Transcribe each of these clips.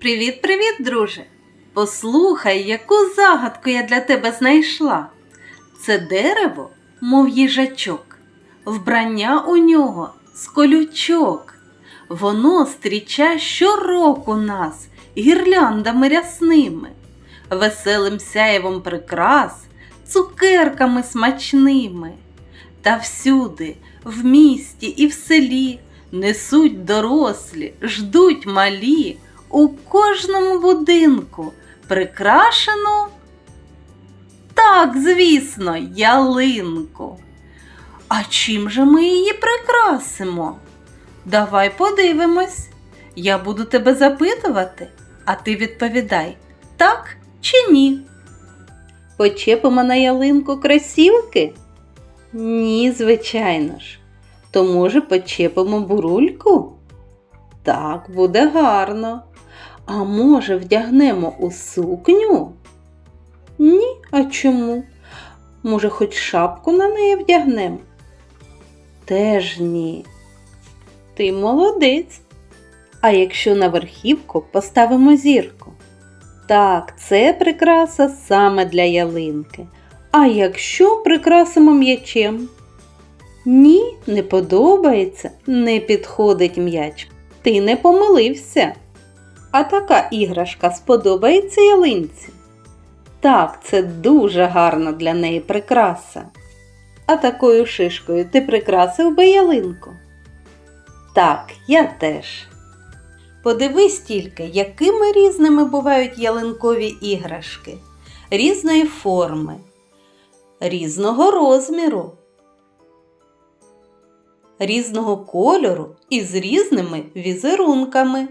Привіт-привіт, друже! Послухай, яку загадку я для тебе знайшла. Це дерево, мов їжачок, вбрання у нього з колючок. Воно стріча щороку нас гірляндами рясними, веселим сяєвом прикрас, цукерками смачними. Та всюди, в місті і в селі, несуть дорослі, ждуть малі, у кожному будинку прикрашену. Так, звісно, ялинку. А чим же ми її прикрасимо? Давай подивимось. Я буду тебе запитувати, а ти відповідай, так чи ні? Почепимо на ялинку кросівки? Ні, звичайно ж. То, може, почепимо бурульку? Так, буде гарно. А може, вдягнемо у сукню? Ні, а чому? Може, хоч шапку на неї вдягнемо? Теж ні. Ти молодець. А якщо на верхівку поставимо зірку? Так, це прикраса саме для ялинки. А якщо прикрасимо м'ячем? Ні, не подобається, не підходить м'яч. Ти не помилився. А така іграшка сподобається ялинці? Так, це дуже гарна для неї прикраса. А такою шишкою ти прикрасив би ялинку? Так, я теж. Подивись тільки, якими різними бувають ялинкові іграшки, різної форми, різного розміру, різного кольору і з різними візерунками.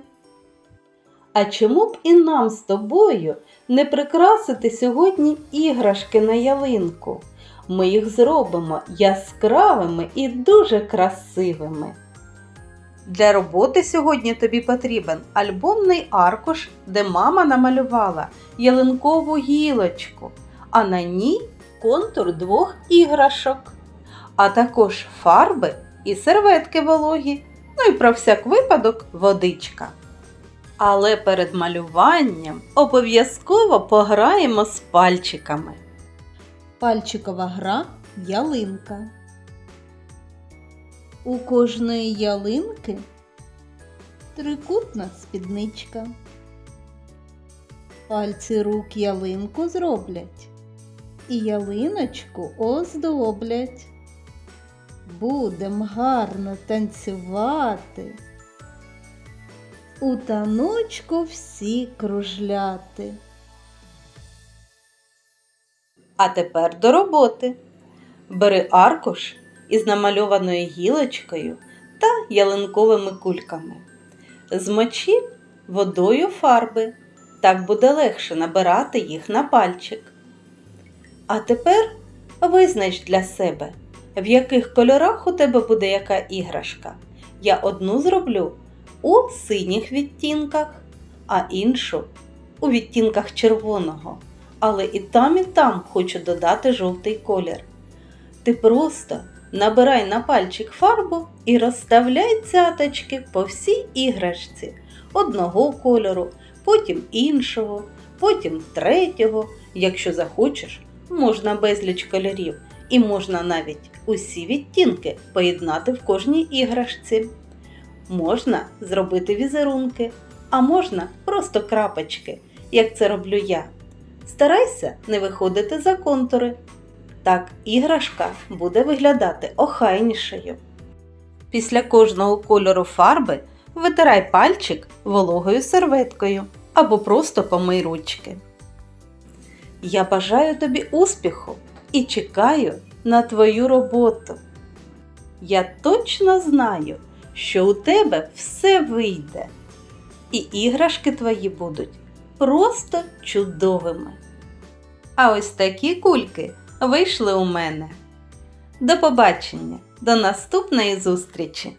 А чому б і нам з тобою не прикрасити сьогодні іграшки на ялинку? Ми їх зробимо яскравими і дуже красивими. Для роботи сьогодні тобі потрібен альбомний аркуш, де мама намалювала ялинкову гілочку, а на ній контур двох іграшок, а також фарби і серветки вологі, ну і про всяк випадок водичка. Але перед малюванням обов'язково пограємо з пальчиками. Пальчикова гра ялинка. У кожної ялинки трикутна спідничка. Пальці рук ялинку зроблять і ялиночку оздоблять. Будем гарно танцювати. У таночку всі кружляти. А тепер до роботи. Бери аркуш із намальованою гілочкою та ялинковими кульками. Змочи водою фарби. Так буде легше набирати їх на пальчик. А тепер визнач для себе, в яких кольорах у тебе буде яка іграшка. Я одну зроблю у синіх відтінках, а іншу у відтінках червоного. Але і там, і там хочу додати жовтий колір. Ти просто набирай на пальчик фарбу і розставляй цяточки по всій іграшці одного кольору, потім іншого, потім третього. Якщо захочеш, можна безліч кольорів і можна навіть усі відтінки поєднати в кожній іграшці. Можна зробити візерунки, а можна просто крапочки, як це роблю я. Старайся не виходити за контури. Так іграшка буде виглядати охайнішою. Після кожного кольору фарби витирай пальчик вологою серветкою або просто помий ручки. Я бажаю тобі успіху і чекаю на твою роботу. Я точно знаю, що у тебе все вийде, і іграшки твої будуть просто чудовими. А ось такі кульки вийшли у мене. До побачення, до наступної зустрічі!